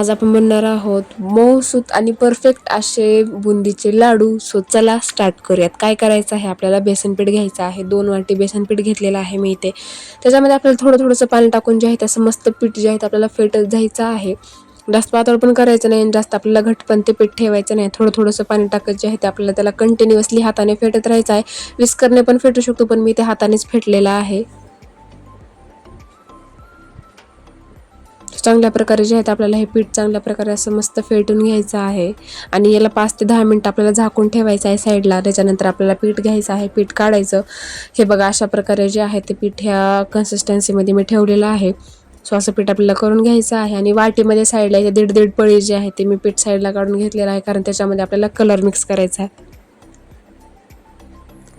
आज आपण बनणार आहोत मऊसूत आणि परफेक्ट असे बुंदीचे लाडू. सो चला स्टार्ट करूयात. काय करायचं आहे? आपल्याला बेसनपीठ घ्यायचं आहे. दोन वाटी बेसनपीठ घेतलेलं आहे मी इथे. त्याच्यामध्ये आपल्याला थोडं थोडंसं पाणी टाकून जे आहे तसं मस्त पीठ जे आहे ते आपल्याला फेटत जायचं आहे. जास्त पातळ पण करायचं नाही आणि जास्त आपल्याला घट पण ते पीठ ठेवायचं नाही. थोडं थोडंसं पाणी टाकत जे आहे ते आपल्याला त्याला कंटिन्युअसली हाताने फेटत राहायचं आहे. विस्करने पण फेटू शकतो पण मी ते हातानेच फेटलेलं आहे. चांगल्या प्रकारे जे आहेत आपल्याला हे पीठ चांगल्या प्रकारे असं मस्त फेटून घ्यायचं आहे. आणि याला पाच ते दहा मिनटं आपल्याला झाकून ठेवायचं आहे साईडला. त्याच्यानंतर आपल्याला पीठ घ्यायचं आहे पीठ काढायचं. हे बघा अशा प्रकारे जे आहे ते पीठ ह्या कन्सिस्टन्सीमध्ये मी ठेवलेलं आहे. सो असं पीठ आपल्याला करून घ्यायचं आहे. आणि वाटीमध्ये साईडला इथे दीड दीड पळी जे आहे ते मी पीठ साईडला काढून घेतलेलं आहे कारण त्याच्यामध्ये आपल्याला कलर मिक्स करायचा आहे.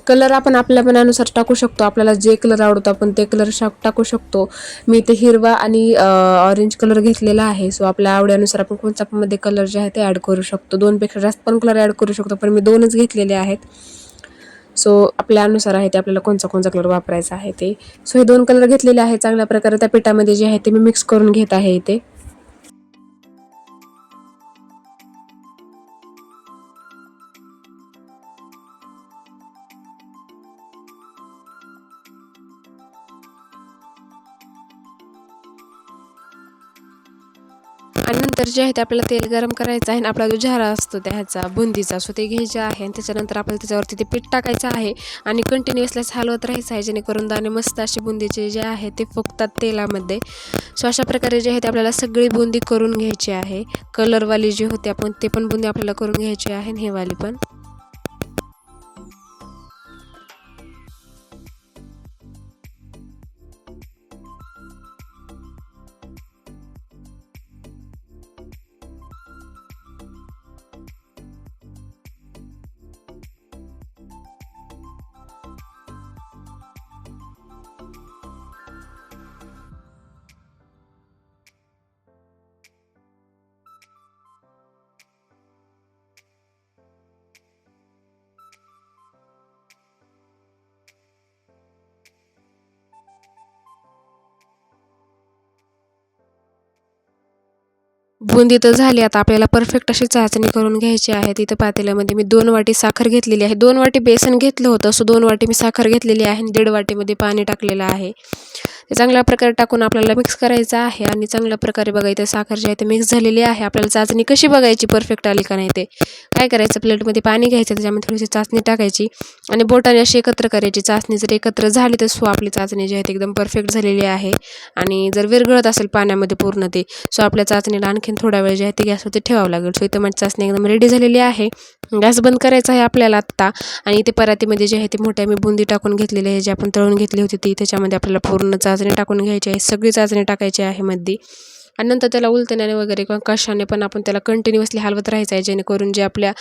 कलर आपण आपल्या मनानुसार टाकू शकतो. आपल्याला जे कलर आवडतो आपण ते कलर टाकू शकतो. मी इथे हिरवा आणि ऑरेंज कलर घेतलेला आहे. सो आपल्या आवडीनुसार आपण कोणत्या पण मध्ये कलर जे आहे ते ॲड करू शकतो. दोनपेक्षा जास्त पण कलर ॲड करू शकतो पण मी दोनच घेतलेले आहेत. सो आपल्या अनुसार आहे ते आपल्याला कोणता कोणता कलर वापरायचा आहे ते. सो हे दोन कलर घेतलेले आहे चांगल्या प्रकारे त्या पिठामध्ये जे आहे ते मी मिक्स करून घेत आहे इथे. तर जे आहे ते आपल्याला तेल गरम करायचं आहे आणि आपला जो झारा असतो त्याचा बुंदीचा सो ते घ्यायचे आहे. आणि त्याच्यानंतर आपल्याला त्याच्यावरती ते पीठ टाकायचं आहे आणि कंटिन्युअसलाच हलवत राहायचं आहे जेणेकरून दाणे मस्त असे बुंदीचे जे आहे ते फुकतात तेलामध्ये. सो अशा प्रकारे जे आहे ते आपल्याला सगळी बुंदी करून घ्यायची आहे. कलरवाली जी होते आपण ते पण बुंदी आपल्याला करून घ्यायची आहे आणि हेवाली पण. बुंदी तर झाली. आता आपल्याला परफेक्ट अशी चाचणी करून घ्यायची आहे. तिथं पातेल्यामध्ये मी दोन वाटी साखर घेतलेली आहे. दोन वाटी बेसन घेतलं होतं. सो दोन वाटी मी साखर घेतलेली आहे आणि दीड वाटीमध्ये पाणी टाकलेलं आहे. चांगल्या प्रकारे टाकून आपल्याला मिक्स करायचं आहे आणि चांगल्या प्रकारे बघा इथे साखर जे आहे ते मिक्स झालेली आहे. आपल्याला चाचणी कशी बघायची? परफेक्ट आली का नाही ते? काय करायचं? प्लेटमध्ये पाणी घ्यायचं त्याच्यामध्ये थोडीशी चाचणी टाकायची आणि बोटाने अशी एकत्र करायची. चाचणी जर एकत्र झाली तर सो आपली चाचणी जी आहे ती एकदम परफेक्ट झालेली आहे. आणि जर विरघळत असेल पाण्यामध्ये पूर्ण ते सो आपल्या चाचणीला आणखीन थोडा वेळ जे आहे ते गॅसवरती ठेवावं लागेल. सो इथं माझी चाचणी एकदम रेडी झालेली आहे. गॅस बंद करायचा आहे आपल्याला आत्ता आणि इथे परातीमध्ये जे आहे ते मोठ्या मी बुंदी टाकून घेतलेली आहे जे आपण तळून घेतली होती ती त्याच्यामध्ये आपल्याला पूर्ण चाचणी टाकून घ्यायची आहे सगळी चाचणी टाकायची आहे मध्ये आणि नंतर त्याला उलटण्याने वगैरे किंवा कशाने पण आपण त्याला कंटिन्युअसली हलवत राहायचं आहे जेणेकरून जे आपल्या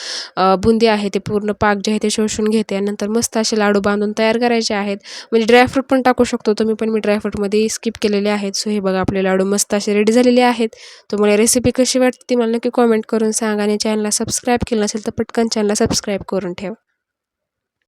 बुंदी आहे ते पूर्ण पाक जे आहे ते शोषून घेते. आणि नंतर मस्त असे लाडू बांधून तयार करायचे आहेत. म्हणजे ड्रायफ्रूट पण टाकू शकतो तुम्ही पण मी ड्रायफ्रूटमध्ये स्किप केलेले आहेत. सो हे बघा आपले लाडू मस्त असे रेडी झालेले आहेत. तुम्हाला रेसिपी कशी वाटते ती मला नक्की कॉमेंट करून सांगा आणि चॅनलला सबस्क्राईब केलं नसेल तर पटकन चॅनलला सबस्क्राईब करून ठेवा.